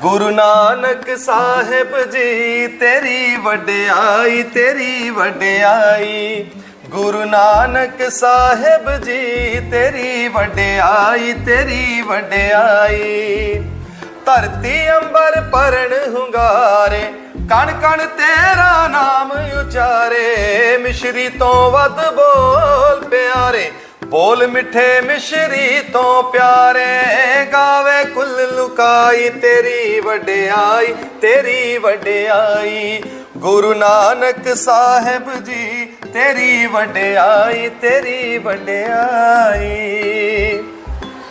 ਗੁਰੂ ਨਾਨਕ ਸਾਹਿਬ ਜੀ, ਤੇਰੀ ਵਡਿਆਈ ਤੇਰੀ ਵਡਿਆਈ। ਗੁਰੂ ਨਾਨਕ ਸਾਹਿਬ ਜੀ, ਤੇਰੀ ਵਡਿਆਈ ਤੇਰੀ ਵਡਿਆਈ। ਧਰਤੀ ਅੰਬਰ ਪਰਣ ਹੁੰਗਾਰੇ, ਕਣ ਕਣ ਤੇਰਾ ਨਾਮ ਉਚਾਰੇ। ਮਿਸ਼ਰੀ ਤੋਂ ਵੱਧ ਬੋਲ ਪਿਆਰੇ ਬੋਲ ਮਿੱਠੇ ਮਿਸ਼ਰੀ ਤੋਂ ਪਿਆਰੇ, ਗਾਵੇ ਕੁੱਲ ਲੁਕਾਈ, ਤੇਰੀ ਵਡਿਆਈ ਤੇਰੀ ਵਡਿਆਈ। ਗੁਰੂ ਨਾਨਕ ਸਾਹਿਬ ਜੀ, ਤੇਰੀ ਵਡਿਆਈ ਤੇਰੀ ਵਡਿਆਈ।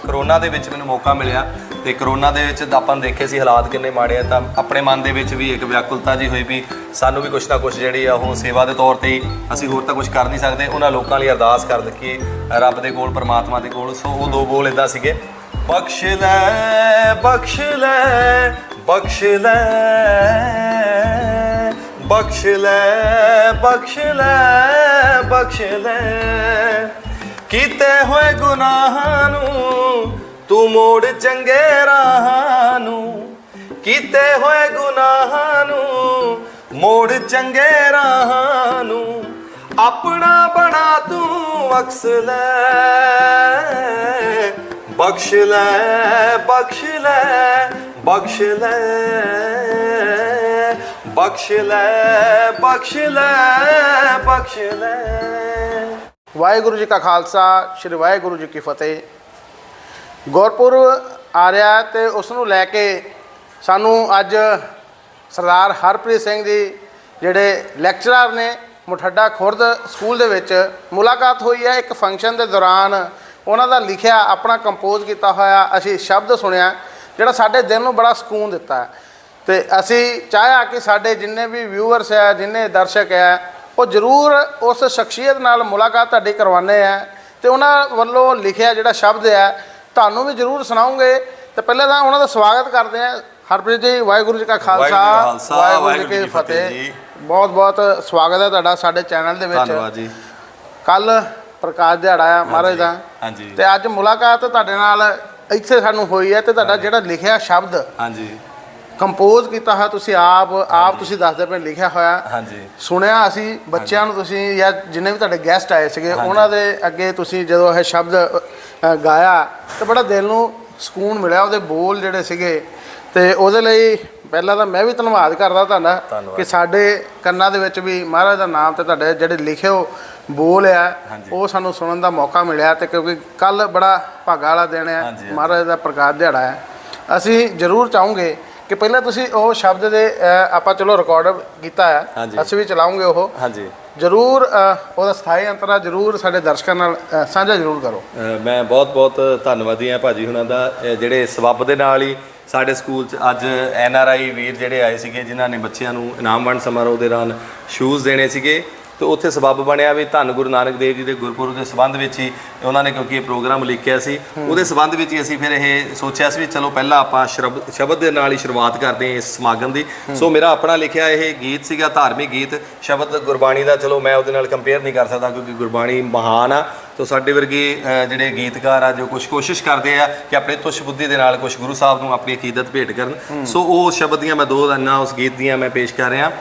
ਕਰੋਨਾ ਦੇ ਵਿੱਚ ਮੈਨੂੰ ਮੌਕਾ ਮਿਲਿਆ। ਤੇ ਕਰੋਨਾ ਦੇ ਵਿੱਚ ਆਪਾਂ ਨੇ ਦੇਖੇ ਸੀ ਹਾਲਾਤ ਕਿੰਨੇ ਮਾੜੇ ਆ, ਤਾਂ ਆਪਣੇ ਮਨ ਦੇ ਵਿੱਚ ਵੀ ਇੱਕ ਵਿਆਕੁਲਤਾ ਜੀ ਹੋਈ ਵੀ ਸਾਨੂੰ ਵੀ ਕੁਛ ਨਾ ਕੁਛ ਜਿਹੜੀ ਆ ਉਹ ਸੇਵਾ ਦੇ ਤੌਰ ਤੇ ਹੀ ਅਸੀਂ ਹੋਰ ਤਾਂ ਕੁਝ ਕਰ ਨਹੀਂ ਸਕਦੇ, ਉਹਨਾਂ ਲੋਕਾਂ ਲਈ ਅਰਦਾਸ ਕਰ ਦਿੱਤੀ ਰੱਬ ਦੇ ਕੋਲ, ਪਰਮਾਤਮਾ ਦੇ ਕੋਲ, ਸੋ ਉਹ ਦੋ ਬੋਲ ਇਦਾਂ ਸੀਗੇ, ਬਖਸ਼ ਲੈ ਬਖਸ਼ ਲੈ ਬਖਸ਼ ਲੈ ਬਖਸ਼ ਲੈ ਬਖਸ਼ ਲੈ ਬਖਸ਼ ਲੈ। ਕੀਤੇ ਹੋਏ ਗੁਨਾਹਾਂ ਨੂੰ ਤੂੰ ਮੋੜ ਚੰਗੇ ਰਾਹਾਂ ਨੂੰ, ਕੀਤੇ ਹੋਏ ਗੁਨਾਹਾਂ ਨੂੰ। ਮੋੜ ਚੰਗੇ ਰਾਹਾਂ ਨੂੰ, ਆਪਣਾ ਬਣਾ ਤੂੰ ਬਖਸ਼ ਲੈ ਬਖਸ਼ ਲੈ ਬਖਸ਼ ਲੈ ਬਖਸ਼ ਲੈ ਬਖਸ਼ ਲੈ ਬਖਸ਼ ਲੈ ਬਖਸ਼ ਲੈ। ਵਾਹਿਗੁਰੂ ਜੀ ਕਾ ਖਾਲਸਾ, ਸ੍ਰੀ ਵਾਹਿਗੁਰੂ ਜੀ ਕੀ ਫਤਿਹ। ਗੁਰਪੁਰਬ ਆ ਰਿਹਾ ਹੈ ਤੇ ਉਸ ਨੂੰ ਲੈ ਕੇ ਸਾਨੂੰ ਅੱਜ ਸਰਦਾਰ ਹਰਪ੍ਰੀਤ ਸਿੰਘ ਜੀ ਜਿਹੜੇ ਲੈਕਚਰਰ ਨੇ ਮੁਠੱਡਾ ਖੁਰਦ ਸਕੂਲ ਦੇ ਵਿੱਚ ਮੁਲਾਕਾਤ ਹੋਈ ਹੈ। ਇੱਕ ਫੰਕਸ਼ਨ ਦੇ ਦੌਰਾਨ ਉਹਨਾਂ ਦਾ ਲਿਖਿਆ, ਆਪਣਾ ਕੰਪੋਜ਼ ਕੀਤਾ ਹੋਇਆ, ਅਸੀਂ ਸ਼ਬਦ ਸੁਣਿਆ, ਜਿਹੜਾ ਸਾਡੇ ਦਿਲ ਨੂੰ ਬੜਾ ਸਕੂਨ ਦਿੱਤਾ ਹੈ। ਤੇ ਅਸੀਂ ਚਾਹਿਆ ਕਿ ਸਾਡੇ ਜਿੰਨੇ ਵੀ ਵਿਊਅਰਸ ਹੈ, ਜਿੰਨੇ ਦਰਸ਼ਕ ਹੈ, ਉਹ ਜ਼ਰੂਰ ਉਸ ਸ਼ਖਸੀਅਤ ਨਾਲ ਮੁਲਾਕਾਤ ਤੁਹਾਡੀ ਕਰਵਾਉਂਦੇ ਆ ਤੇ ਉਹਨਾਂ ਵੱਲੋਂ ਲਿਖਿਆ ਜਿਹੜਾ ਸ਼ਬਦ ਹੈ ਤੁਹਾਨੂੰ ਵੀ ਜ਼ਰੂਰ ਸੁਣਾਉਂਗੇ। ਤੇ ਪਹਿਲਾਂ ਤਾਂ ਉਹਨਾਂ ਦਾ ਸਵਾਗਤ ਕਰਦੇ ਆ ਹਰਪ੍ਰੀਤ ਜੀ ਵਾਹਿਗੁਰੂ ਜੀ ਕਾ ਖਾਲਸਾ। ਵਾਹਿਗੁਰੂ ਜੀ ਕਾ ਫਤਿਹ। ਬਹੁਤ ਬਹੁਤ ਸਵਾਗਤ ਹੈ ਤੁਹਾਡਾ ਸਾਡੇ ਚੈਨਲ ਦੇ ਵਿੱਚ। ਧੰਨਵਾਦ ਜੀ। ਕੱਲ ਪ੍ਰਕਾਸ਼ ਦਿਹਾੜਾ ਆ ਮਹਾਰਾਜ ਦਾ। ਹਾਂਜੀ। ਤੇ ਅੱਜ ਮੁਲਾਕਾਤ ਤੁਹਾਡੇ ਨਾਲ ਇੱਥੇ ਸਾਨੂੰ ਹੋਈ ਹੈ ਤੇ ਤੁਹਾਡਾ ਜਿਹੜਾ ਲਿਖਿਆ ਸ਼ਬਦ ਹਾਂਜੀ। ਕੰਪੋਜ਼ ਕੀਤਾ ਹੋਇਆ ਤੁਸੀਂ ਆਪ ਆਪ ਤੁਸੀਂ ਦੱਸਦੇ ਪਏ ਲਿਖਿਆ ਹੋਇਆ। ਹਾਂਜੀ। ਸੁਣਿਆ ਅਸੀਂ ਬੱਚਿਆਂ ਨੂੰ ਤੁਸੀਂ ਜਾਂ ਜਿੰਨੇ ਵੀ ਤੁਹਾਡੇ ਗੈਸਟ ਆਏ ਸੀਗੇ ਉਹਨਾਂ ਦੇ ਅੱਗੇ ਤੁਸੀਂ ਜਦੋਂ ਇਹ ਸ਼ਬਦ ਗਾਇਆ ਤੇ ਬੜਾ ਦਿਲ ਨੂੰ ਸਕੂਨ ਮਿਲਿਆ ਉਹਦੇ ਬੋਲ ਜਿਹੜੇ ਸੀਗੇ। ਤੇ ਉਹਦੇ ਲਈ ਪਹਿਲਾਂ ਤਾਂ ਮੈਂ ਵੀ ਧੰਨਵਾਦ ਕਰਦਾ ਤੁਹਾਡਾ। ਕਿ ਸਾਡੇ ਕੰਨਾਂ ਦੇ ਵਿੱਚ ਵੀ ਮਹਾਰਾਜ ਦਾ ਨਾਮ ਤੇ ਤੁਹਾਡੇ ਜਿਹੜੇ ਲਿਖੇ ਹੋ ਬੋਲ ਆ। ਉਹ ਸਾਨੂੰ ਸੁਣਨ ਦਾ ਮੌਕਾ ਮਿਲਿਆ ਤੇ ਕਿਉਂਕਿ ਕੱਲ ਬੜਾ ਭਾਗਾ ਵਾਲਾ ਦਿਨ ਹੈ। ਮਹਾਰਾਜ ਦਾ ਪ੍ਰਕਾਸ਼ ਦਿਹਾੜਾ ਹੈ ਅਸੀਂ ਜ਼ਰੂਰ ਚਾਹੂੰਗੇ ਕਿ ਪਹਿਲਾਂ ਤੁਸੀਂ ਉਹ ਸ਼ਬਦ ਦੇ ਅ, ਆਪਾਂ ਚਲੋ ਰਿਕਾਰਡ ਕੀਤਾ ਹੈ। ਹਾਂਜੀ। ਅਸੀਂ ਵੀ ਚਲਾਉਂਗੇ ਉਹ। ਹਾਂਜੀ। ਜ਼ਰੂਰ ਅ, ਉਹਦਾ ਸਥਾਈ ਅੰਤਰਾ ਜ਼ਰੂਰ ਸਾਡੇ ਦਰਸ਼ਕਾਂ ਨਾਲ ਅ, ਸਾਂਝਾ ਜ਼ਰੂਰ ਕਰੋ। ਅ, ਮੈਂ ਬਹੁਤ ਬਹੁਤ ਧੰਨਵਾਦੀ ਹਾਂ ਭਾਜੀ ਹੁਣਾਂ ਦਾ ਅ, ਜਿਹੜੇ ਸਬੱਬ ਦੇ ਨਾਲ ਹੀ ਸਾਡੇ ਸਕੂਲ 'ਚ ਅੱਜ ਐਨ ਆਰ ਆਈ ਵੀਰ ਜਿਹੜੇ ਆਏ ਸੀਗੇ ਜਿਨ੍ਹਾਂ ਨੇ ਬੱਚਿਆਂ ਨੂੰ ਇਨਾਮ ਵੰਡ ਸਮਾਰੋਹ ਦੇ ਦੌਰਾਨ ਸ਼ੂਜ਼ ਦੇਣੇ ਸੀਗੇ। ਤੇ ਉੱਥੇ ਸਬੱਬ ਬਣਿਆ ਵੀ ਧੰਨ ਗੁਰੂ ਨਾਨਕ ਦੇਵ ਜੀ ਦੇ ਗੁਰਪੁਰਬ ਦੇ ਸੰਬੰਧ ਵਿੱਚ ਹੀ ਉਹਨਾਂ ਨੇ ਕਿਉਂਕਿ ਇਹ ਪ੍ਰੋਗਰਾਮ ਲਿਖਿਆ ਸੀ। ਉਹਦੇ ਸੰਬੰਧ ਵਿੱਚ ਹੀ ਅਸੀਂ ਫਿਰ ਇਹ ਸੋਚਿਆ ਸੀ ਵੀ ਚਲੋ ਪਹਿਲਾਂ ਆਪਾਂ ਸ਼ਬਦ ਦੇ ਨਾਲ ਹੀ ਸ਼ੁਰੂਆਤ ਕਰਦੇ ਹਾਂ ਇਸ ਸਮਾਗਮ ਦੀ। ਸੋ ਮੇਰਾ ਆਪਣਾ ਲਿਖਿਆ ਇਹ ਗੀਤ ਸੀਗਾ ਧਾਰਮਿਕ ਗੀਤ। ਸ਼ਬਦ ਗੁਰਬਾਣੀ ਦਾ ਚਲੋ ਮੈਂ ਉਹਦੇ ਨਾਲ ਕੰਪੇਅਰ ਨਹੀਂ ਕਰ ਸਕਦਾ ਕਿਉਂਕਿ ਗੁਰਬਾਣੀ ਮਹਾਨ ਆ। ਤੋ ਸਾਡੇ ਵਰਗੇ ਜਿਹੜੇ ਗੀਤਕਾਰ ਆ ਜੋ ਕੁਝ ਕੋਸ਼ਿਸ਼ ਕਰਦੇ ਆ ਕਿ ਆਪਣੇ ਤੁਸ਼ ਬੁੱਧੀ ਦੇ ਨਾਲ ਕੁਝ ਗੁਰੂ ਸਾਹਿਬ ਨੂੰ ਆਪਣੀ ਅਕੀਦਤ ਭੇਟ ਕਰਨ। ਸੋ ਉਹ ਸ਼ਬਦ ਦੀਆਂ ਮੈਂ ਦੋ ਲਾਈਨਾਂ ਉਸ ਗੀਤ ਦੀਆਂ ਮੈਂ ਪੇਸ਼ ਕਰ ਰਿਹਾ।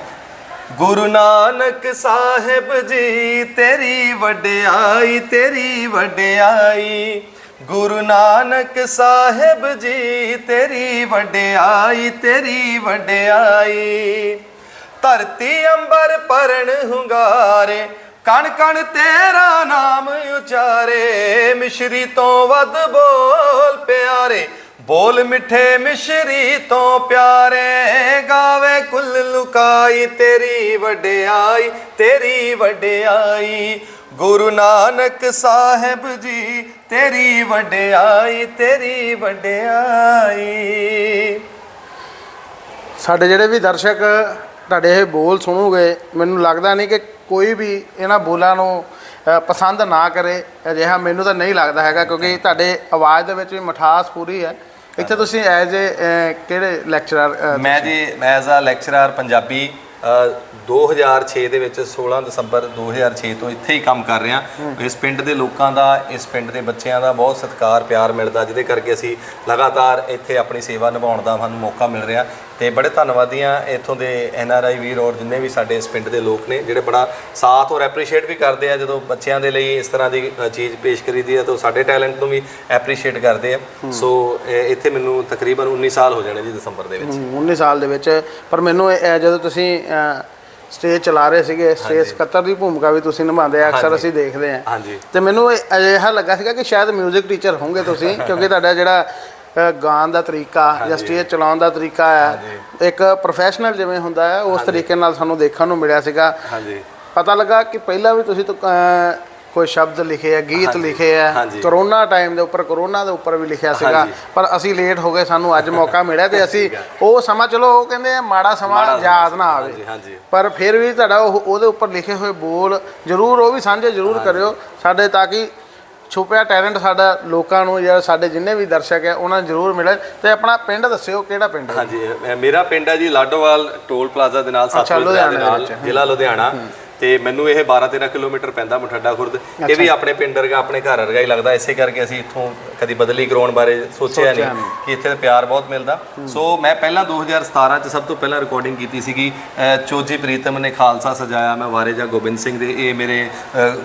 ਗੁਰੂ ਨਾਨਕ ਸਾਹਿਬ ਜੀ, ਤੇਰੀ ਵਡਿਆਈ ਤੇਰੀ ਵਡਿਆਈ। ਗੁਰੂ ਨਾਨਕ ਸਾਹਿਬ ਜੀ, ਤੇਰੀ ਵਡਿਆਈ ਤੇਰੀ ਵਡਿਆਈ। ਧਰਤੀ ਅੰਬਰ ਪਰਣ ਹੁੰਗਾਰੇ ਕਣ ਕਣ ਤੇਰਾ ਨਾਮ ਉਚਾਰੇ। ਮਿਸ਼ਰੀ ਤੋਂ ਵੱਧ ਬੋਲ ਪਿਆਰੇ ਬੋਲ ਮਿੱਠੇ ਮਿਸ਼ਰੀ ਤੋਂ ਪਿਆਰੇ ਗਾਵੇ ਕੁੱਲ ਲੁਕਾਈ, ਤੇਰੀ ਵਡਿਆਈ ਤੇਰੀ ਵਡਿਆਈ। ਗੁਰੂ ਨਾਨਕ ਸਾਹਿਬ ਜੀ, ਤੇਰੀ ਵਡਿਆਈ ਤੇਰੀ ਵਡਿਆਈ। ਸਾਡੇ ਜਿਹੜੇ ਵੀ ਦਰਸ਼ਕ ਤੁਹਾਡੇ ਇਹ ਬੋਲ ਸੁਣੋਗੇ, ਮੈਨੂੰ ਲੱਗਦਾ ਨਹੀਂ ਕਿ ਕੋਈ ਵੀ ਇਹਨਾਂ ਬੋਲਾਂ ਨੂੰ ਪਸੰਦ ਨਾ ਕਰੇ। ਅਜਿਹਾ ਮੈਨੂੰ ਤਾਂ ਨਹੀਂ ਲੱਗਦਾ ਹੈਗਾ, ਕਿਉਂਕਿ ਤੁਹਾਡੇ ਆਵਾਜ਼ ਦੇ ਵਿੱਚ ਵੀ ਮਿਠਾਸ ਪੂਰੀ ਹੈ। ਇੱਥੇ ਤੁਸੀਂ ਐਜ਼ ਏ ਕਿਹੜੇ ਲੈਕਚਰਰ ਮੈਂ ਜੀ ਐਜ਼ ਅ ਲੈਕਚਰਰ ਪੰਜਾਬੀ ਅ, 2006 ਦੇ ਵਿੱਚ 16 ਦਸੰਬਰ 2006 ਤੋਂ ਇੱਥੇ ਹੀ ਕੰਮ ਕਰ ਰਿਹਾ। ਇਸ ਪਿੰਡ ਦੇ ਲੋਕਾਂ ਦਾ ਇਸ ਪਿੰਡ ਦੇ ਬੱਚਿਆਂ ਦਾ ਬਹੁਤ ਸਤਿਕਾਰ ਪਿਆਰ ਮਿਲਦਾ ਜਿਹਦੇ ਕਰਕੇ ਅਸੀਂ ਲਗਾਤਾਰ ਇੱਥੇ ਆਪਣੀ ਸੇਵਾ ਨਿਭਾਉਣ ਦਾ ਸਾਨੂੰ ਮੌਕਾ ਮਿਲ ਰਿਹਾ। ਤੇ ਬੜੇ ਧੰਨਵਾਦੀ ਹਾਂ ਇੱਥੋਂ ਦੇ ਐਨ ਆਰ ਆਈ ਵੀਰ ਔਰ ਜਿੰਨੇ ਵੀ ਸਾਡੇ ਇਸ ਪਿੰਡ ਦੇ ਲੋਕ ਨੇ ਜਿਹੜੇ ਬੜਾ ਸਾਥ ਔਰ ਐਪਰੀਸ਼ੀਏਟ ਵੀ ਕਰਦੇ ਆ ਜਦੋਂ ਬੱਚਿਆਂ ਦੇ ਲਈ ਇਸ ਤਰ੍ਹਾਂ ਦੀ ਚੀਜ਼ ਪੇਸ਼ ਕਰੀਦੀ ਹੈ ਤਾਂ ਸਾਡੇ ਟੈਲੈਂਟ ਨੂੰ ਵੀ ਐਪਰੀਸ਼ੀਏਟ ਕਰਦੇ ਆ। ਸੋ ਇੱਥੇ ਮੈਨੂੰ ਤਕਰੀਬਨ 19 ਸਾਲ ਹੋ ਜਾਣੇ ਜੀ ਦਸੰਬਰ ਦੇ ਵਿੱਚ। ਹਮ, 19 ਸਾਲ ਦੇ ਵਿੱਚ। ਪਰ ਮੈਨੂੰ ਜਦੋਂ ਤੁਸੀਂ ਸਟੇਜ ਚਲਾ ਰਹੇ ਸੀਗੇ ਸਟੇਜ ਸਕੱਤਰ ਦੀ ਭੂਮਿਕਾ ਵੀ ਤੁਸੀਂ ਨਿਭਾਉਂਦੇ ਆ ਅਕਸਰ। ਅਸੀਂ ਦੇਖਦੇ ਆ। ਹਾਂਜੀ। ਤੇ ਮੈਨੂੰ ਇਹ ਅਜਿਹਾ ਲੱਗਾ ਸੀਗਾ ਕਿ ਸ਼ਾਇਦ 뮤직 ਟੀਚਰ ਹੋਵੋਗੇ ਤੁਸੀਂ ਕਿਉਂਕਿ ਤੁਹਾਡਾ ਜਿਹੜਾ ਗਾਣ ਦਾ ਤਰੀਕਾ ਜਾਂ ਸਟੇਜ ਚਲਾਉਣ ਦਾ ਤਰੀਕਾ ਹੈ। ਇੱਕ ਪ੍ਰੋਫੈਸ਼ਨਲ ਜਿਵੇਂ ਹੁੰਦਾ ਹੈ ਉਸ ਤਰੀਕੇ ਨਾਲ ਸਾਨੂੰ ਦੇਖਣ ਨੂੰ ਮਿਲਿਆ ਸੀਗਾ। ਹਾਂਜੀ। ਪਤਾ ਲੱਗਾ ਕਿ ਪਹਿਲਾਂ ਵੀ ਤੁਸੀਂ ਕੋਈ ਸ਼ਬਦ ਲਿਖੇ ਆ ਗੀਤ ਲਿਖੇ ਆ। ਕਰੋਨਾ ਟਾਈਮ ਦੇ ਉੱਪਰ ਕਰੋਨਾ ਦੇ ਉੱਪਰ ਵੀ ਲਿਖਿਆ ਸੀਗਾ। ਪਰ ਅਸੀਂ ਲੇਟ ਹੋ ਗਏ ਸਾਨੂੰ ਅੱਜ ਮੌਕਾ ਮਿਲਿਆ ਤੇ ਅਸੀਂ ਉਹ ਸਮਾਂ ਚਲੋ ਉਹ ਕਹਿੰਦੇ ਮਾੜਾ ਸਮਾਂ ਯਾਦ ਨਾ ਆਵੇ। ਪਰ ਫਿਰ ਵੀ ਤੁਹਾਡਾ ਉਹ ਉਹਦੇ ਉੱਪਰ ਲਿਖੇ ਹੋਏ ਬੋਲ ਜ਼ਰੂਰ ਉਹ ਵੀ ਸਾਂਝੇ ਜ਼ਰੂਰ ਕਰਿਓ। ਸਾਡੇ ਤਾਂ ਕਿ ਛੁਪਿਆ ਟੈਲੈਂਟ ਸਾਡਾ ਲੋਕਾਂ ਨੂੰ ਜਾਂ ਸਾਡੇ ਜਿੰਨੇ ਵੀ ਦਰਸ਼ਕ ਹੈ ਉਹਨਾਂ ਨੂੰ ਜ਼ਰੂਰ ਮਿਲੇ ਤੇ ਆਪਣਾ ਪਿੰਡ ਦੱਸਿਓ ਕਿਹੜਾ ਪਿੰਡ ਹੈ? ਹਾਂਜੀ ਮੇਰਾ ਪਿੰਡ ਹੈ ਜੀ ਲਾਡੋਵਾਲ ਟੋਲ ਪਲਾਜ਼ਾ ਦੇ ਨਾਲ ਦਰਿਆ ਦੇ ਨਾਲ ਜ਼ਿਲ੍ਹਾ ਲੁਧਿਆਣਾ। ਤੇ ਮੈਨੂੰ ਇਹ 12 13 ਕਿਲੋਮੀਟਰ ਪੈਂਦਾ ਮੁਠੱਡਾ ਖੁਰਦ। ਇਹ ਵੀ ਆਪਣੇ ਪਿੰਡ ਵਰਗਾ ਆਪਣੇ ਘਰ ਵਰਗਾ ਹੀ ਲੱਗਦਾ ਇਸੇ ਕਰਕੇ ਅਸੀਂ ਇੱਥੋਂ ਕਦੀ ਬਦਲੀ ਕਰਾਉਣ ਬਾਰੇ ਸੋਚਿਆ ਨਹੀਂ ਕਿ ਇੱਥੇ ਤਾਂ ਪਿਆਰ ਬਹੁਤ ਮਿਲਦਾ। ਸੋ ਮੈਂ ਪਹਿਲਾਂ 2017 ਚ ਸਭ ਤੋਂ ਪਹਿਲਾਂ ਰਿਕਾਰਡਿੰਗ ਕੀਤੀ ਸੀਗੀ ਚੋਜੀ ਪ੍ਰੀਤਮ ਨੇ ਖਾਲਸਾ ਸਜਾਇਆ ਮੈਂ ਵਾਰੇਜਾ ਗੋਬਿੰਦ ਸਿੰਘ ਦੇ ਇਹ ਮੇਰੇ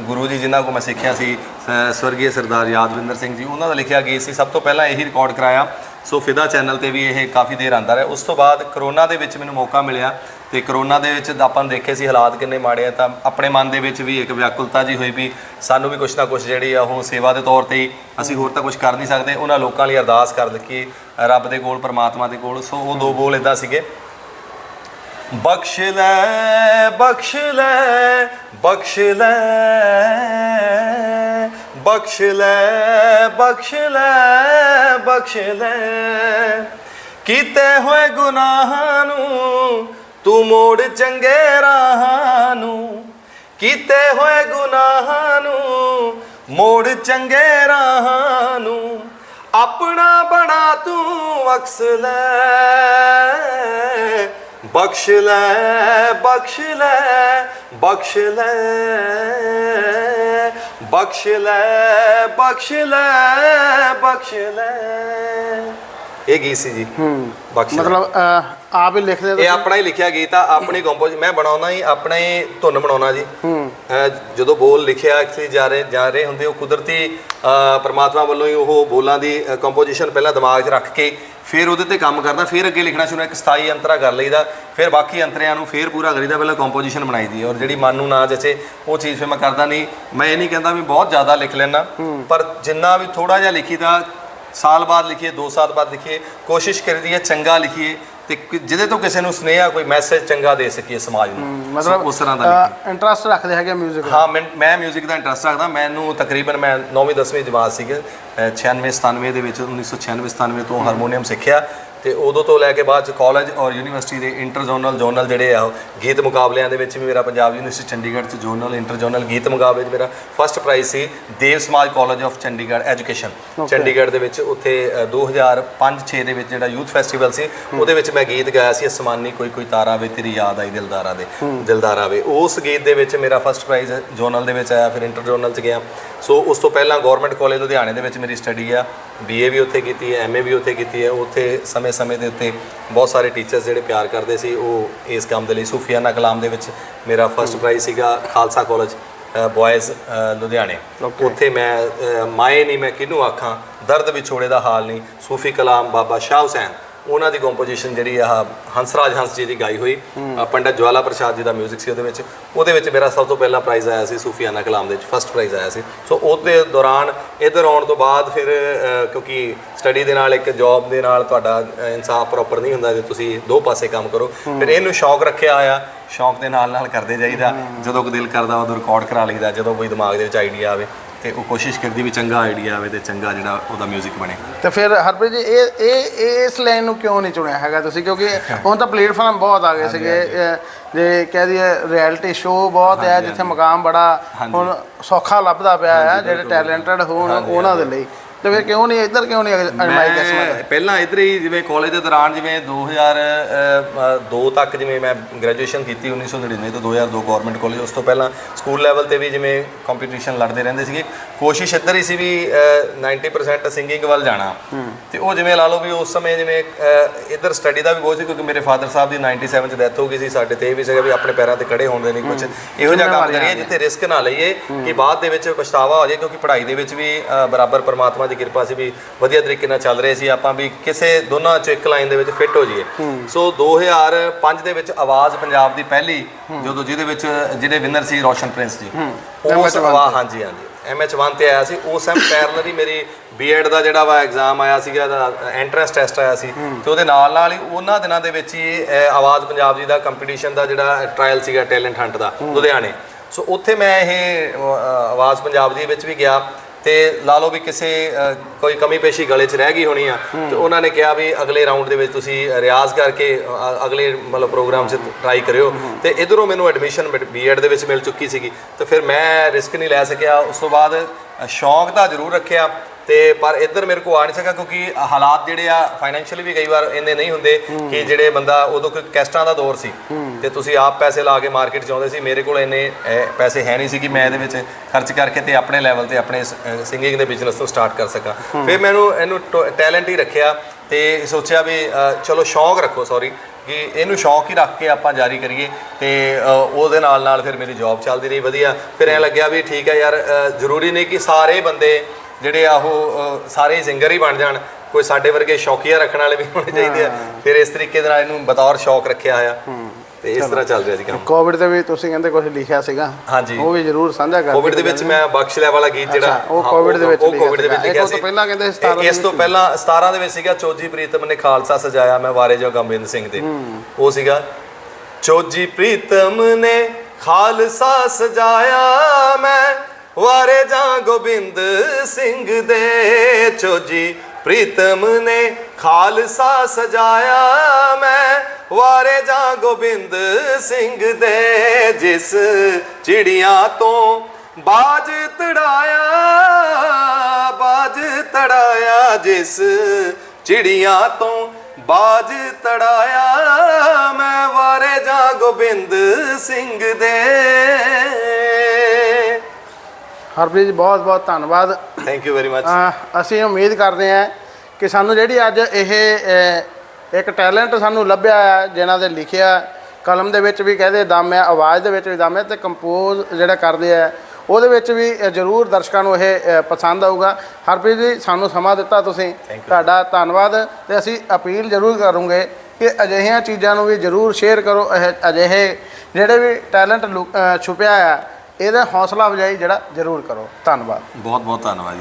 ਗੁਰੂ ਜੀ ਜਿਨ੍ਹਾਂ ਕੋ ਮੈਂ ਸਿੱਖਿਆ ਸੀ ਸ- ਸਵਰਗੀ ਸਰਦਾਰ ਯਾਦਵਿੰਦਰ ਸਿੰਘ ਜੀ ਉਹਨਾਂ ਦਾ ਲਿਖਿਆ ਗੀਤ ਸੀ। ਸਭ ਤੋਂ ਪਹਿਲਾਂ ਇਹੀ ਰਿਕਾਰਡ ਕਰਾਇਆ। ਸੋ ਫਿਦਾ ਚੈਨਲ ਤੇ ਵੀ ਇਹ ਕਾਫੀ ਦੇਰ ਆਂਦਾ ਰਿਹਾ। ਉਸ ਤੋਂ ਬਾਅਦ ਕਰੋਨਾ ਦੇ ਵਿੱਚ ਮੈਨੂੰ ਮੌਕਾ ਮਿਲਿਆ ਤੇ ਕਰੋਨਾ ਦੇ ਵਿੱਚ ਆਪਾਂ ਦੇਖੇ ਸੀ ਹਾਲਾਤ ਕਿੰਨੇ ਮਾੜੇ ਆ, ਤਾਂ ਆਪਣੇ ਮਨ ਦੇ ਵਿੱਚ ਵੀ ਇੱਕ ਵਿਆਕੁਲਤਾ ਜੀ ਹੋਈ ਵੀ ਸਾਨੂੰ ਵੀ ਕੁਛ ਨਾ ਕੁਛ ਜਿਹੜੀ ਆ ਉਹ ਸੇਵਾ ਦੇ ਤੌਰ ਤੇ ਹੀ ਅਸੀਂ ਹੋਰ ਤਾਂ ਕੁਛ ਕਰ ਨਹੀਂ ਸਕਦੇ। ਉਹਨਾਂ ਲੋਕਾਂ ਲਈ ਅਰਦਾਸ ਕਰ ਕਿ ਰੱਬ ਦੇ ਕੋਲ, ਪਰਮਾਤਮਾ ਦੇ ਕੋਲ। ਸੋ ਉਹ ਦੋ ਬੋਲ ਇਦਾਂ ਸੀਗੇ। ਬਖਸ਼ ਲੈ ਬਖਸ਼ ਲੈ ਬਖਸ਼ ਲੈ। ਬਖਸ਼ ਲੈ ਬਖਸ਼ ਲੈ ਬਖਸ਼ ਲੈ। ਕੀਤੇ ਹੋਏ ਗੁਨਾਹਾਂ ਨੂੰ ਤੂੰ ਮੋੜ ਚੰਗੇ ਰਾਹਾਂ ਨੂੰ। ਕੀਤੇ ਹੋਏ ਗੁਨਾਹਾਂ ਨੂੰ ਮੋੜ ਚੰਗੇ ਰਾਹਾਂ ਨੂੰ। ਆਪਣਾ ਬਣਾ ਤੂੰ ਅਕਸ ਲੈ। ਬਖਸ਼ ਲੈ ਬਖਸ਼ ਲੈ ਬਖਸ਼ ਲੈ ਬਖਸ਼ ਲੈ ਬਖਸ਼ ਲੈ ਬਖਸ਼ ਲੈ ਇਹ ਗੀਤ ਸੀ ਜੀ। ਬਖਸ਼ ਲੈ। ਮਤਲਬ ਆਪ ਹੀ ਲਿਖਦੇ ਇਹ ਆਪਣਾ ਹੀ ਲਿਖਿਆ ਗੀਤ ਆ ਆਪਣੀ ਕੰਪੋਜ਼ ਮੈਂ ਬਣਾਉਣਾ ਹੀ ਆਪਣਾ ਹੀ ਧੁਨ ਬਣਾਉਣਾ ਜੀ। ਜਦੋਂ ਬੋਲ ਲਿਖਿਆ ਐਕਚੁਅਲੀ ਜਾ ਰਹੇ ਜਾ ਰਹੇ ਹੁੰਦੇ, ਉਹ ਕੁਦਰਤੀ ਪਰਮਾਤਮਾ ਵੱਲੋਂ ਹੀ ਉਹ ਬੋਲਾਂ ਦੀ ਕੰਪੋਜੀਸ਼ਨ ਪਹਿਲਾਂ ਦਿਮਾਗ 'ਚ ਰੱਖ ਕੇ ਫਿਰ ਉਹਦੇ ਤੇ ਕੰਮ ਕਰਦਾ, ਫਿਰ ਅੱਗੇ ਲਿਖਣਾ ਸ਼ੁਰੂ ਇੱਕ ਸਥਾਈ ਅੰਤਰਾ ਕਰ ਲਈਦਾ, ਫਿਰ ਬਾਕੀ ਅੰਤਰਿਆਂ ਨੂੰ ਫਿਰ ਪੂਰਾ ਕਰੀਦਾ ਪਹਿਲਾਂ ਕੰਪੋਜੀਸ਼ਨ ਬਣਾਈਦੀ ਹੈ। ਔਰ ਜਿਹੜੀ ਮਨ ਨੂੰ ਨਾ ਜਚੇ, ਉਹ ਚੀਜ਼ ਫਿਰ ਮੈਂ ਕਰਦਾ ਨਹੀਂ। ਮੈਂ ਇਹ ਨਹੀਂ ਕਹਿੰਦਾ ਵੀ ਬਹੁਤ ਜ਼ਿਆਦਾ ਲਿਖ ਲੈਣਾ ਪਰ ਜਿੰਨਾ ਵੀ ਥੋੜਾ ਜਿਹਾ ਲਿਖੀਦਾ ਸਾਲ ਬਾਅਦ ਲਿਖੀਏ 2 ਸਾਲ ਬਾਅਦ ਲਿਖੀਏ, ਕੋਸ਼ਿਸ਼ ਕਰੀਦੀ ਹੈ ਚੰਗਾ ਲਿਖੀਏ ਤੇ ਜਿਹਦੇ ਤੋਂ ਕਿਸੇ ਨੂੰ ਸੁਨੇਹਾ ਕੋਈ ਮੈਸੇਜ ਚੰਗਾ ਦੇ ਸਕੀਏ ਸਮਾਜ ਨੂੰ। ਮਤਲਬ ਉਸ ਤਰ੍ਹਾਂ ਦਾ ਇੰਟਰਸਟ ਰੱਖਦੇ ਹੈਗੇ ਮਿਊਜ਼ਿਕ ਦਾ ਹਾਂ ਮੈਂ ਮੈਂ 뮤직 ਦਾ ਇੰਟਰਸਟ ਰੱਖਦਾ। ਮੈਨੂੰ ਤਕਰੀਬਨ ਮੈਂ 9ਵੀਂ 10ਵੀਂ ਜਵਾਬ ਸੀਗੇ ਅਹ 96 97 ਦੇ ਵਿੱਚ 1996 97 ਤੋਂ ਹਾਰਮੋਨੀਅਮ ਸਿੱਖਿਆ। ਤੇ ਉਦੋਂ ਤੋਂ ਲੈ ਕੇ ਬਾਅਦ ਚ ਕਾਲਜ ਔਰ ਯੂਨੀਵਰਸਿਟੀ ਦੇ ਇੰਟਰ ਜ਼ੋਨਲ ਜ਼ੋਨਲ ਜਿਹੜੇ ਆ ਗੀਤ ਮੁਕਾਬਲਿਆਂ ਦੇ ਵਿੱਚ ਵੀ ਮੇਰਾ ਪੰਜਾਬ ਯੂਨੀਵਰਸਿਟੀ ਚੰਡੀਗੜ੍ਹ ਚ ਜ਼ੋਨਲ ਇੰਟਰ ਜ਼ੋਨਲ ਗੀਤ ਮੁਕਾਬਲੇ 'ਚ ਮੇਰਾ first prize C Dev Samaj college of Chandigarh education Chandigarh ਦੇ ਵਿੱਚ ਉੱਥੇ ਅ, 2005-6 ਦੇ ਵਿੱਚ ਜਿਹੜਾ ਯੂਥ ਫੈਸਟੀਵਲ ਸੀ ਉਹਦੇ ਵਿੱਚ ਮੈਂ ਗੀਤ ਗਾਇਆ ਸੀ ਅਸਮਾਨੀ ਕੋਈ ਕੋਈ ਤਾਰਾ ਵੇ ਤੇਰੀ ਯਾਦ ਆਈ ਦਿਲਦਾਰਾ ਦੇ ਦਿਲਦਾਰਾ ਵੇ। ਉਸ ਗੀਤ ਦੇ ਵਿੱਚ ਮੇਰਾ ਫਸਟ ਪ੍ਰਾਈਜ਼ ਜ਼ੋਨਲ ਦੇ ਵਿੱਚ ਆਇਆ ਫਿਰ ਇੰਟਰ ਜ਼ੋਨਲ ਚ ਗਿਆ। ਸੋ ਉਸ ਤੋਂ ਪਹਿਲਾਂ ਗਵਰਨਮੈਂਟ ਕਾਲਜ ਲੁਧਿਆਣੇ ਦੇ ਵਿੱਚ ਮੇਰੀ ਸਟੱਡੀ ਆ ਬੀਏ ਵੀ ਉੱਥੇ ਕੀਤੀ ਹੈ ਐਮਏ ਵੀ ਉੱਥੇ ਕੀਤੀ ਹੈ ਉੱਥੇ ਸਮੇਂ-ਸਮੇਂ ਦੇ ਉੱਤੇ ਬਹੁਤ ਸਾਰੇ ਟੀਚਰਸ ਜਿਹੜੇ ਪਿਆਰ ਕਰਦੇ ਸੀ ਉਹ ਇਸ ਕੰਮ ਦੇ ਲਈ ਸੂਫੀਆਨਾ ਕਲਾਮ ਦੇ ਵਿੱਚ ਮੇਰਾ ਫਸਟ ਪ੍ਰਾਈਜ਼ ਸੀਗਾ ਖਾਲਸਾ ਕਾਲਜ ਬॉयਜ਼ ਲੁਧਿਆਣੇ। ਉੱਥੇ ਮੈਂ ਮਾਏ ਨਹੀਂ ਮੈਂ ਕਿਹਨੂੰ ਆਖਾਂ? ਦਰਦ ਵਿਛੋੜੇ ਦਾ ਹਾਲ ਨਹੀਂ। ਸੂਫੀ ਕਲਾਮ ਬਾਬਾ ਸ਼ਾਹ ਹੁਸੈਨ। ਉਹਨਾਂ ਦੀ ਕੰਪੋਜੀਸ਼ਨ ਜਿਹੜੀ ਆ ਹੰਸਰਾਜ ਹੰਸ ਜੀ ਦੀ ਗਾਈ ਹੋਈ ਅ, ਪੰਡਤ ਜਵਾਲਾ ਪ੍ਰਸਾਦ ਜੀ ਦਾ 뮤직 ਸੀ ਉਹਦੇ ਵਿੱਚ। ਉਹਦੇ ਵਿੱਚ ਮੇਰਾ ਸਭ ਤੋਂ ਪਹਿਲਾ ਪ੍ਰਾਈਜ਼ ਆਇਆ ਸੀ ਸੂਫੀਆਨਾ ਕਲਾਮ ਦੇ ਵਿੱਚ ਫਸਟ ਪ੍ਰਾਈਜ਼ ਆਇਆ ਸੀ। ਸੋ ਉਹਦੇ ਦੌਰਾਨ ਇੱਧਰ ਆਉਣ ਤੋਂ ਬਾਅਦ ਫਿਰ ਕਿਉਂਕਿ ਸਟੱਡੀ ਦੇ ਨਾਲ ਇੱਕ ਜੌਬ ਦੇ ਨਾਲ ਤੁਹਾਡਾ ਇਨਸਾਫ ਪ੍ਰੋਪਰ ਨਹੀਂ ਹੁੰਦਾ ਜੇ ਤੁਸੀਂ ਦੋ ਪਾਸੇ ਕੰਮ ਕਰੋ। ਫਿਰ ਇਹਨੂੰ ਸ਼ੌਕ ਰੱਖਿਆ ਹੋਇਆ ਸ਼ੌਂਕ ਦੇ ਨਾਲ ਨਾਲ ਕਰਦੇ ਜਾਈਦਾ। ਜਦੋਂ ਕੋਈ ਦਿਲ ਕਰਦਾ ਉਦੋਂ ਰਿਕਾਰਡ ਕਰਾ ਲਈਦਾ ਜਦੋਂ ਕੋਈ ਦਿਮਾਗ ਦੇ ਵਿੱਚ ਆਈਡੀਆ ਆਵੇ। ਤੇ ਉਹ ਕੋਸ਼ਿਸ਼ ਕਰਦੀ ਵੀ ਚੰਗਾ ਆਈਡੀਆ ਆਵੇ ਤੇ ਚੰਗਾ ਜਿਹੜਾ ਉਹਦਾ 뮤직 ਬਣੇ। ਤੇ ਫਿਰ ਹਰਪ੍ਰੀਤ ਜੀ ਇਹ ਇਹ ਇਹ ਇਸ ਲਾਈਨ ਨੂੰ ਕਿਉਂ ਨਹੀਂ ਚੁਣਿਆ ਹੈਗਾ ਤੁਸੀਂ? ਕਿਉਂਕਿ ਹੁਣ ਤਾਂ ਪਲੇਟਫਾਰਮ ਬਹੁਤ ਆ ਗਏ ਸੀਗੇ। ਜੇ ਕਹਿ ਦਈਏ ਰਿਐਲਿਟੀ ਸ਼ੋਅ ਬਹੁਤ ਹੈ ਜਿੱਥੇ ਮਕਾਮ ਬੜਾ ਹੁਣ ਸੌਖਾ ਲੱਭਦਾ ਪਿਆ ਹੈ ਜਿਹੜੇ ਟੈਲੈਂਟਡ ਹੋਣ ਉਹਨਾਂ ਦੇ ਲਈ। ਤੇ ਫਿਰ ਕਿਉਂ ਨਹੀਂ ਇੱਧਰ ਕਿਉਂ ਨਹੀਂ ਅਜਮਾਈ ਕਿਸਮਤ ਮੈਂ ਪਹਿਲਾਂ ਇੱਧਰ ਹੀ ਜਿਵੇਂ ਕਾਲਜ ਦੇ ਦੌਰਾਨ ਜਿਵੇਂ 2002 ਤੱਕ ਜਿਵੇਂ ਮੈਂ ਗ੍ਰੈਜੂਏਸ਼ਨ ਕੀਤੀ 1999 ਤੋਂ 2002 ਗਵਰਨਮੈਂਟ ਕਾਲਜ ਉਸ ਤੋਂ ਪਹਿਲਾਂ ਸਕੂਲ ਲੈਵਲ ਤੇ ਵੀ ਜਿਵੇਂ ਕੰਪੀਟੀਸ਼ਨ ਲੜਦੇ ਰਹਿੰਦੇ ਸੀਗੇ। ਕੋਸ਼ਿਸ਼ ਇੱਧਰ ਹੀ ਸੀ ਵੀ ਅ, 90% ਸਿੰਗਿੰਗ ਵੱਲ ਜਾਣਾ। ਤੇ ਉਹ ਜਿਵੇਂ ਲਾ ਲਓ ਵੀ ਉਸ ਸਮੇਂ ਜਿਵੇਂ ਇੱਧਰ ਸਟੱਡੀ ਦਾ ਵੀ ਬਹੁਤ ਸੀ ਕਿਉਂਕਿ ਮੇਰੇ ਫਾਦਰ ਸਾਹਿਬ ਦੀ 97 ਚ ਡੈਥ ਹੋ ਗਈ ਸੀ ਸਾਡੇ ਤੇ ਇਹ ਵੀ ਸੀਗਾ ਵੀ ਆਪਣੇ ਪੈਰਾਂ ਤੇ ਖੜੇ ਹੋਣ ਦੇ ਲਈ ਕੁਝ ਇਹੋ ਜਿਹਾ ਕੰਮ ਕਰੀਏ ਜਿੱਥੇ ਰਿਸਕ ਨਾ ਲਈਏ ਕਿ ਬਾਅਦ ਦੇ ਵਿੱਚ ਪਛਤਾਵਾ ਹੋ ਜਾਏ ਕਿਉਂਕਿ ਪੜ੍ਹਾਈ ਦੇ ਵਿੱਚ ਵੀ ਬਰਾਬਰ ਪਰਮਾਤਮਾ ਦੀ ਕਿਰਪਾ ਸੀ ਵੀ ਵਧੀਆ ਤਰੀਕੇ ਨਾਲ ਚੱਲ ਰਹੇ ਸੀ। ਆਪਾਂ ਵੀ ਕਿਸੇ ਦੋਨਾਂ ਚ ਇੱਕ ਲਾਈਨ ਦੇ ਵਿੱਚ ਫਿੱਟ ਹੋ ਜਾਈਏ। ਸੋ 2005 ਦੇ ਵਿੱਚ ਆਵਾਜ਼ ਪੰਜਾਬ ਦੀ ਪਹਿਲੀ ਜਦੋਂ ਜਿਹਦੇ ਵਿੱਚ ਜਿਹੜੇ ਵਿਨਰ ਸੀ ਰੋਸ਼ਨ ਪ੍ਰਿੰਸ ਜੀ। ਉਸ ਆਵਾਜ਼ ਹਾਂਜੀ ਹਾਂਜੀ। ਐਮਐਚ 1 ਤੇ ਆਇਆ ਸੀ। ਉਸ ਟਾਈਮ ਪੈਰਲਰੀ ਮੇਰੀ ਬੀਐਡ ਦਾ ਜਿਹੜਾ ਵਾ ਐਗਜ਼ਾਮ ਆਇਆ ਸੀਗਾ ਦਾ ਐਂਟਰੈਂਸ ਟੈਸਟ ਆਇਆ ਸੀ। ਤੇ ਉਹਦੇ ਨਾਲ ਨਾਲ ਹੀ ਉਹਨਾਂ ਦਿਨਾਂ ਦੇ ਵਿੱਚ ਹੀ ਆਵਾਜ਼ ਪੰਜਾਬ ਜੀ ਦਾ ਕੰਪੀਟੀਸ਼ਨ ਦਾ ਜਿਹੜਾ ਟ੍ਰਾਇਲ ਸੀਗਾ ਟੈਲੈਂਟ ਹੰਟ ਦਾ ਲੁਧਿਆਣੇ। ਸੋ ਉੱਥੇ ਮੈਂ ਇਹ ਆਵਾਜ਼ ਪੰਜਾਬ ਜੀ ਵਿੱਚ ਵੀ ਗਿਆ। ਤੇ ਲਾ ਲਓ ਵੀ ਕਿਸੇ ਕੋਈ ਕਮੀ ਪੇਸ਼ੀ ਗਲੇ 'ਚ ਰਹਿ ਗਈ ਹੋਣੀ ਆ ਤੇ ਉਹਨਾਂ ਨੇ ਕਿਹਾ ਵੀ ਅਗਲੇ ਰਾਊਂਡ ਦੇ ਵਿੱਚ ਤੁਸੀਂ ਰਿਆਜ਼ ਕਰਕੇ ਅਗਲੇ ਮਤਲਬ ਪ੍ਰੋਗਰਾਮ 'ਚ ਟਰਾਈ ਕਰਿਓ। ਤੇ ਇਧਰੋਂ ਮੈਨੂੰ ਐਡਮਿਸ਼ਨ ਬੀਐਡ ਦੇ ਵਿੱਚ ਮਿਲ ਚੁੱਕੀ ਸੀਗੀ। ਤੇ ਫਿਰ ਮੈਂ ਰਿਸਕ ਨਹੀਂ ਲੈ ਸਕਿਆ। ਉਸ ਤੋਂ ਬਾਅਦ ਸ਼ੌਂਕ ਤਾਂ ਜ਼ਰੂਰ ਰੱਖਿਆ। ਤੇ ਪਰ ਇੱਧਰ ਮੇਰੇ ਕੋ ਆ ਨਹੀਂ ਸਕਿਆ ਕਿਉਂਕਿ ਹਾਲਾਤ ਜਿਹੜੇ ਆ ਫਾਈਨੈਂਸ਼ੀਅਲੀ ਵੀ ਕਈ ਵਾਰ ਇੰਨੇ ਨਹੀਂ ਹੁੰਦੇ ਕਿ ਜਿਹੜੇ ਬੰਦਾ ਉਦੋਂ ਕੋਈ ਕੈਸਟਾਂ ਦਾ ਦੌਰ ਸੀ ਤੇ ਤੁਸੀਂ ਆਪ ਪੈਸੇ ਲਾ ਕੇ ਮਾਰਕੀਟ 'ਚ ਆਉਂਦੇ ਸੀ ਮੇਰੇ ਕੋਲ ਇੰਨੇ ਪੈਸੇ ਹੈ ਨਹੀਂ ਸੀ ਕਿ ਮੈਂ ਇਹਦੇ ਵਿੱਚ ਖਰਚ ਕਰਕੇ ਤੇ ਆਪਣੇ ਲੈਵਲ ਤੇ ਆਪਣੇ ਸਿੰਗਿੰਗ ਦੇ ਬਿਜ਼ਨਸ ਨੂੰ ਸਟਾਰਟ ਕਰ ਸਕਾਂ। ਫਿਰ ਮੈਨੂੰ ਇਹਨੂੰ ਟੈਲੈਂਟ ਹੀ ਰੱਖਿਆ ਤੇ ਸੋਚਿਆ ਵੀ ਚਲੋ ਸ਼ੌਂਕ ਰੱਖੋ ਸੌਰੀ ਕਿ ਇਹਨੂੰ ਸ਼ੌਂਕ ਹੀ ਰੱਖ ਕੇ ਆਪਾਂ ਜਾਰੀ ਕਰੀਏ ਤੇ ਉਹਦੇ ਨਾਲ ਨਾਲ ਫਿਰ ਮੇਰੀ ਜੌਬ ਚੱਲਦੀ ਰਹੀ ਵਧੀਆ। ਫਿਰ ਐ ਲੱਗਿਆ ਵੀ ਠੀਕ ਹੈ ਯਾਰ ਜ਼ਰੂਰੀ ਨਹੀਂ ਕਿ ਸਾਰੇ ਬੰਦੇ ਜਿਹੜੇ ਆ ਉਹ ਸਾਰੇ ਸਿੰਗਰ ਹੀ ਬਣ ਜਾਣ। ਕੋਈ ਸਾਡੇ ਵਰਗੇ ਸ਼ੌਕੀਆ ਰੱਖਣ ਵਾਲੇ ਵੀ ਹੋਣੇ ਚਾਹੀਦੇ ਆ। ਫਿਰ ਇਸ ਤਰੀਕੇ ਦੇ ਨਾਲ ਇਹਨੂੰ ਬਤੌਰ ਸ਼ੌਕ ਰੱਖਿਆ ਆ ਤੇ ਇਸ ਤਰ੍ਹਾਂ ਚੱਲ। ਰਿਹਾ ਜੀ ਕੰਮ ਕੋਵਿਡ ਤੇ ਵੀ ਤੁਸੀਂ ਕਹਿੰਦੇ ਕੁਝ ਲਿਖਿਆ ਸੀਗਾ। ਉਹ ਵੀ ਜ਼ਰੂਰ ਸਾਂਝਾ ਕਰ ਕੋਵਿਡ ਦੇ ਵਿੱਚ ਮੈਂ ਬਖਸ਼ਲਿਆ ਵਾਲਾ ਗੀਤ ਜਿਹੜਾ ਉਹ COVID ਦੇ ਵਿੱਚ ਉਹ ਕੋਵਿਡ ਦੇ ਵਿੱਚ। ਲਿਖਿਆ ਇਹ ਤੋਂ ਸੀ। ਪਹਿਲਾਂ ਕਹਿੰਦੇ 17 ਇਸ ਤੋਂ ਪਹਿਲਾਂ 17 ਦੇ ਵਿੱਚ ਸੀਗਾ ਚੋਜੀ ਪ੍ਰੀਤਮ ਨੇ ਖਾਲਸਾ ਸਜਾਇਆ। ਮੈਂ ਵਾਰੇ ਜੋ ਗੰਬਿੰਦ ਸਿੰਘ ਦੇ। ਉਹ ਸੀਗਾ ਚੋਜੀ ਪ੍ਰੀਤਮ ਨੇ ਖਾਲਸਾ ਸਜਾਇਆ ਮੈਂ ਵਾਰੇ ਜਾਂ ਗੋਬਿੰਦ ਸਿੰਘ ਦੇ ਚੋਜੀ ਪ੍ਰੀਤਮ ਨੇ ਖਾਲਸਾ ਸਜਾਇਆ ਮੈਂ। ਵਾਰੇ ਜਾਂ ਗੋਬਿੰਦ ਸਿੰਘ ਦੇ ਜਿਸ ਚਿੜੀਆਂ ਤੋਂ ਬਾਜ ਤੜਾਇਆ ਬਾਜ ਤੜਾਇਆ ਜਿਸ ਚਿੜੀਆਂ ਤੋਂ ਬਾਜ ਤੜਾਇਆ ਮੈਂ। ਵਾਰੇ ਜਾਂ ਗੋਬਿੰਦ ਸਿੰਘ ਦੇ ਹਰਪ੍ਰੀਤ ਜੀ ਬਹੁਤ ਬਹੁਤ ਧੰਨਵਾਦ। ਥੈਂਕ ਯੂ ਵੈਰੀ ਮਚ ਅਸੀਂ ਉਮੀਦ ਕਰਦੇ ਹਾਂ ਕਿ ਸਾਨੂੰ ਜਿਹੜੀ ਅੱਜ ਇਹ ਇੱਕ ਟੈਲੈਂਟ ਸਾਨੂੰ ਲੱਭਿਆ ਹੈ ਜਿਨ੍ਹਾਂ ਦੇ ਲਿਖਿਆ ਕਲਮ ਦੇ ਵਿੱਚ ਵੀ ਕਹਦੇ ਦਮ ਹੈ ਆਵਾਜ਼ ਦੇ ਵਿੱਚ ਵੀ ਦਮ ਹੈ ਤੇ ਕੰਪੋਜ਼ ਜਿਹੜਾ ਕਰਦੇ ਆ ਉਹਦੇ ਵਿੱਚ ਵੀ ਜ਼ਰੂਰ ਦਰਸ਼ਕਾਂ ਨੂੰ ਇਹ ਪਸੰਦ ਆਊਗਾ। ਹਰਪ੍ਰੀਤ ਜੀ ਸਾਨੂੰ ਸਮਾਂ ਦਿੱਤਾ ਤੁਸੀਂ. ਤੁਹਾਡਾ ਧੰਨਵਾਦ ਤੇ ਅਸੀਂ ਅਪੀਲ ਜ਼ਰੂਰ ਕਰੂੰਗੇ ਕਿ ਅਜਿਹੀਆਂ ਚੀਜ਼ਾਂ ਨੂੰ ਵੀ ਜ਼ਰੂਰ ਸ਼ੇਅਰ ਕਰੋ। ਅਜਿਹੇ ਜਿਹੜੇ ਵੀ ਟੈਲੈਂਟ ਛੁਪਿਆ ਆ ਇਹਦਾ ਹੌਸਲਾ ਅਫਜ਼ਾਈ ਜਿਹੜਾ ਜ਼ਰੂਰ ਕਰੋ। ਧੰਨਵਾਦ। ਬਹੁਤ ਬਹੁਤ ਧੰਨਵਾਦ ਜੀ।